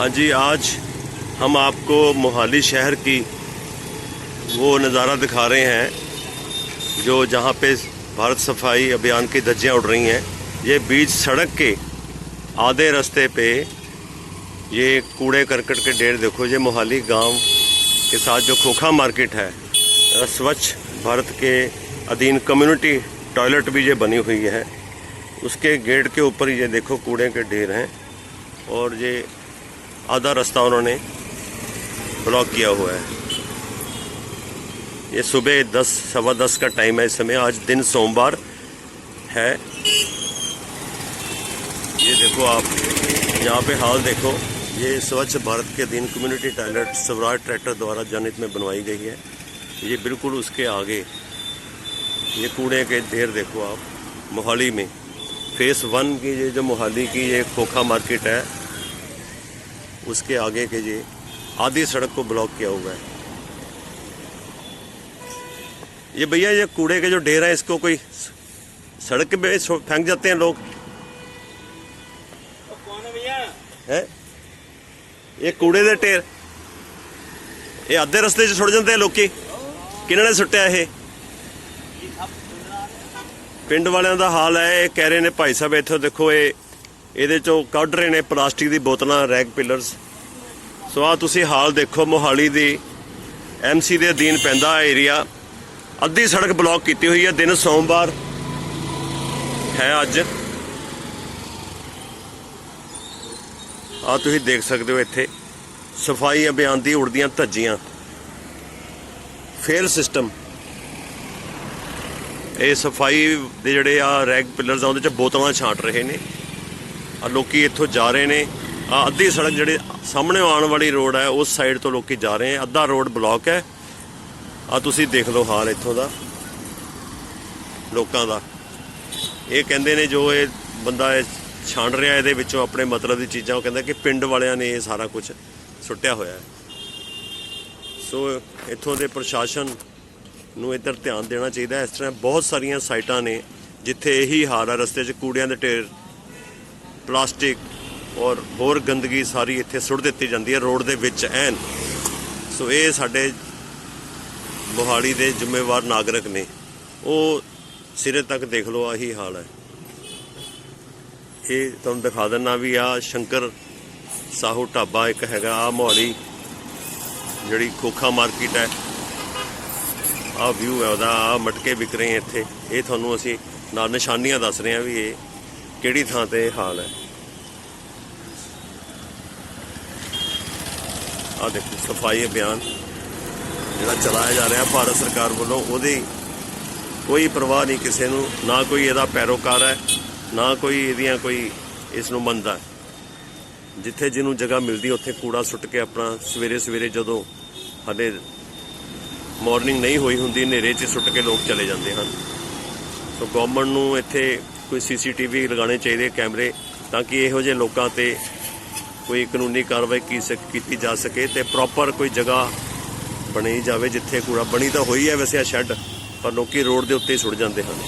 हाँ जी, आज हम आपको मोहाली शहर की वो नज़ारा दिखा रहे हैं, जो जहाँ पे भारत सफ़ाई अभियान की धज्जियाँ उड़ रही हैं। ये बीच सड़क के आधे रास्ते पे ये कूड़े करकट के ढेर देखो, ये मोहाली गाँव के साथ जो खोखा मार्केट है स्वच्छ भारत के अधीन कम्युनिटी टॉयलेट भी ये बनी हुई है। उसके गेट के ऊपर ये देखो कूड़े के ढेर हैं और ये आधा रास्ता उन्होंने ब्लॉक किया हुआ है। ये सुबह दस, सवा दस का टाइम है इस समय। आज दिन सोमवार है। ये देखो आप, यहाँ पे हाल देखो। ये स्वच्छ भारत के दिन कम्युनिटी टॉयलेट स्वराज ट्रैक्टर द्वारा जनहित में बनवाई गई है। ये बिल्कुल उसके आगे। ये कूड़े के ढेर देखो आप, मोहाली में। फेस वन की ये जो मोहाली की ये खोखा मार्केट है उसके आगे के ये आधी सड़क को ब्लॉक किया हुआ है ये भैया ये कूड़े के जो ढेर है इसको कोई सड़क पे छो- फेंक जाते हैं लोग कौन है भैया ਹੈ ਇਹ ਕੂੜੇ ਦੇ ਢੇਰ ਇਹ ਅੱਧੇ ਰਸਤੇ 'ਚ ਸੁੱਟ ਜਾਂਦੇ ਆ ਲੋਕੀ ਕਿਹਨਾਂ ਨੇ ਸੁੱਟਿਆ ਇਹ ਪਿੰਡ ਵਾਲਿਆਂ ਦਾ ਹਾਲ ਹੈ ਇਹ ਕਹਿ ਰਹੇ ਨੇ ਭਾਈ ਸਾਹਿਬ ਇੱਥੋਂ ਦੇਖੋ ਇਹ ਇਹਦੇ ਚੋਂ ਕੱਢ ਰਹੇ ਨੇ ਪਲਾਸਟਿਕ ਦੀ ਬੋਤਲਾਂ ਰੈਗ ਪਿਲਰਸ। ਸੋ ਆ ਤੁਸੀਂ ਹਾਲ ਦੇਖੋ, ਮੋਹਾਲੀ ਦੀ ਐਮਸੀ ਦੇ ਅਧੀਨ ਪੈਂਦਾ ਏਰੀਆ ਅੱਧੀ ਸੜਕ ਬਲੌਕ ਕੀਤੀ ਹੋਈ ਹੈ ਦਿਨ ਸੋਮਵਾਰ ਹੈ ਅੱਜ। ਆ ਤੁਸੀਂ ਦੇਖ ਸਕਦੇ ਹੋ ਇੱਥੇ ਸਫ਼ਾਈ ਅਭਿਆਨ ਦੀ ਉੜਦੀਆਂ ਧੱਜੀਆਂ। ਫੇਲ ਸਿਸਟਮ ਇਹ ਸਫ਼ਾਈ ਦੇ ਜਿਹੜੇ ਆ ਰੈਗ ਪਿਲਰਸ ਆ, ਉਹਦੇ ਚ ਬੋਤਲਾਂ ਛਾਂਟ ਰਹੇ ਨੇ। ਆ ਲੋਕੀ ਇੱਥੋਂ ਜਾ ਰਹੇ ਨੇ। ਆ ਅੱਧੀ ਸੜਕ ਜਿਹੜੇ ਸਾਹਮਣੇ ਆਉਣ ਵਾਲੀ ਰੋਡ ਹੈ, ਉਸ ਸਾਈਡ ਤੋਂ ਲੋਕੀ ਜਾ ਰਹੇ ਆ। ਅੱਧਾ ਰੋਡ ਬਲੌਕ ਹੈ। ਆ ਤੁਸੀਂ ਦੇਖ ਲਓ ਹਾਲ ਇੱਥੋਂ ਦਾ। ਲੋਕਾਂ ਦਾ। ਇਹ ਕਹਿੰਦੇ ਨੇ ਜੋ ਇਹ ਬੰਦਾ ਇਹ ਛਾਂਡ ਰਿਹਾ, ਇਹਦੇ ਵਿੱਚੋਂ ਆਪਣੇ ਮਤਲਬ ਦੀ ਚੀਜ਼ਾਂ, ਉਹ ਕਹਿੰਦਾ ਕਿ ਪਿੰਡ ਵਾਲਿਆਂ ਨੇ ਇਹ ਸਾਰਾ ਕੁਝ ਸੁੱਟਿਆ ਹੋਇਆ ਹੈ। ਸੋ ਇੱਥੋਂ ਦੇ ਪ੍ਰਸ਼ਾਸਨ ਨੂੰ ਇੱਧਰ ਧਿਆਨ ਦੇਣਾ ਚਾਹੀਦਾ ਇਸ ਤਰ੍ਹਾਂ ਬਹੁਤ ਸਾਰੀਆਂ ਸਾਈਟਾਂ ਨੇ, ਜਿੱਥੇ ਇਹੀ ਹਾਲ ਹੈ। ਰਸਤੇ 'ਚ ਕੂੜਿਆਂ ਦੇ ਢੇਰ ਪਲਾਸਟਿਕ ਔਰ ਹੋਰ ਗੰਦਗੀ ਸਾਰੀ ਇੱਥੇ ਸੁੱਟ ਦਿੱਤੀ ਜਾਂਦੀ ਹੈ, ਰੋਡ ਦੇ ਵਿੱਚ ਐਨ। ਸੋ ਇਹ ਸਾਡੇ ਮੋਹਾਲੀ ਦੇ ਜ਼ਿੰਮੇਵਾਰ ਨਾਗਰਿਕ ਨੇ। ਉਹ ਸਿਰੇ ਤੱਕ ਦੇਖ ਲਓ, ਆਹੀ ਹਾਲ ਹੈ। ਇਹ ਤੁਹਾਨੂੰ ਦਿਖਾ ਦਿੰਨਾ ਵੀ ਆ ਸ਼ੰਕਰ ਸਾਹੂ ਢਾਬਾ ਇੱਕ ਹੈਗਾ ਆ ਮੋਹਾਲੀ ਜਿਹੜੀ ਖੋਖਾ ਮਾਰਕੀਟ ਹੈ। ਆ ਵਿਊ ਹੈ, ਉਹਦਾ ਆ ਮਟਕੇ ਵਿਕ ਰਹੇ ਇੱਥੇ। ਇਹ ਤੁਹਾਨੂੰ ਅਸੀਂ ਨਾਲ ਨਿਸ਼ਾਨੀਆਂ ਦੱਸ ਰਹੇ ਹਾਂ ਵੀ ਇਹ ਕਿਹੜੀ ਥਾਂ ਤੇ ਇਹ ਹਾਲ ਹੈ? ਆ ਦੇਖੋ, ਸਫ਼ਾਈ ਅਭਿਆਨ ਜਿਹੜਾ ਚਲਾਇਆ ਜਾ ਰਿਹਾ ਭਾਰਤ ਸਰਕਾਰ ਵੱਲੋਂ, ਉਹਦੀ ਕੋਈ ਪਰਵਾਹ ਨਹੀਂ ਕਿਸੇ ਨੂੰ, ਨਾ ਕੋਈ ਇਹਦਾ ਪੈਰੋਕਾਰ ਹੈ, ਨਾ ਕੋਈ ਇਹਦੀਆਂ ਕੋਈ ਇਸ ਨੂੰ ਮੰਨਦਾ ਜਿੱਥੇ ਜਿਹਨੂੰ ਜਗ੍ਹਾ ਮਿਲਦੀ, ਉੱਥੇ ਕੂੜਾ ਸੁੱਟ ਕੇ ਆਪਣਾ ਸਵੇਰੇ ਸਵੇਰੇ ਜਦੋਂ ਹਲੇ ਮਾਰਨਿੰਗ ਨਹੀਂ ਹੋਈ ਹੁੰਦੀ, ਹਨੇਰੇ 'ਚ ਸੁੱਟ ਕੇ ਲੋਕ ਚਲੇ ਜਾਂਦੇ ਹਨ। ਸੋ ਗਵਰਨਮੈਂਟ ਨੂੰ ਇੱਥੇ ਕੋਈ ਸੀਸੀਟੀਵੀ ਲਗਾਉਣੇ ਚਾਹੀਦੇ ਕੈਮਰੇ ਤਾਂ ਕਿ ਇਹੋ ਜਿਹੇ ਲੋਕਾਂ ਤੇ ਕੋਈ ਕਾਨੂੰਨੀ ਕਾਰਵਾਈ ਕੀ ਸਕ- ਕੀਤੀ ਜਾ ਸਕੇ ਤੇ ਪ੍ਰੋਪਰ ਕੋਈ ਜਗ੍ਹਾ ਬਣੀ ਜਾਵੇ ਜਿੱਥੇ ਕੂੜਾ ਬਣੀ ਤਾਂ ਹੋਈ ਹੈ ਵੈਸੇ ਆ ਸ਼ੈੱਡ, ਪਰ ਲੋਕੀ ਰੋਡ ਦੇ ਉੱਤੇ ਹੀ ਸੁੱਟ ਜਾਂਦੇ ਹਨ।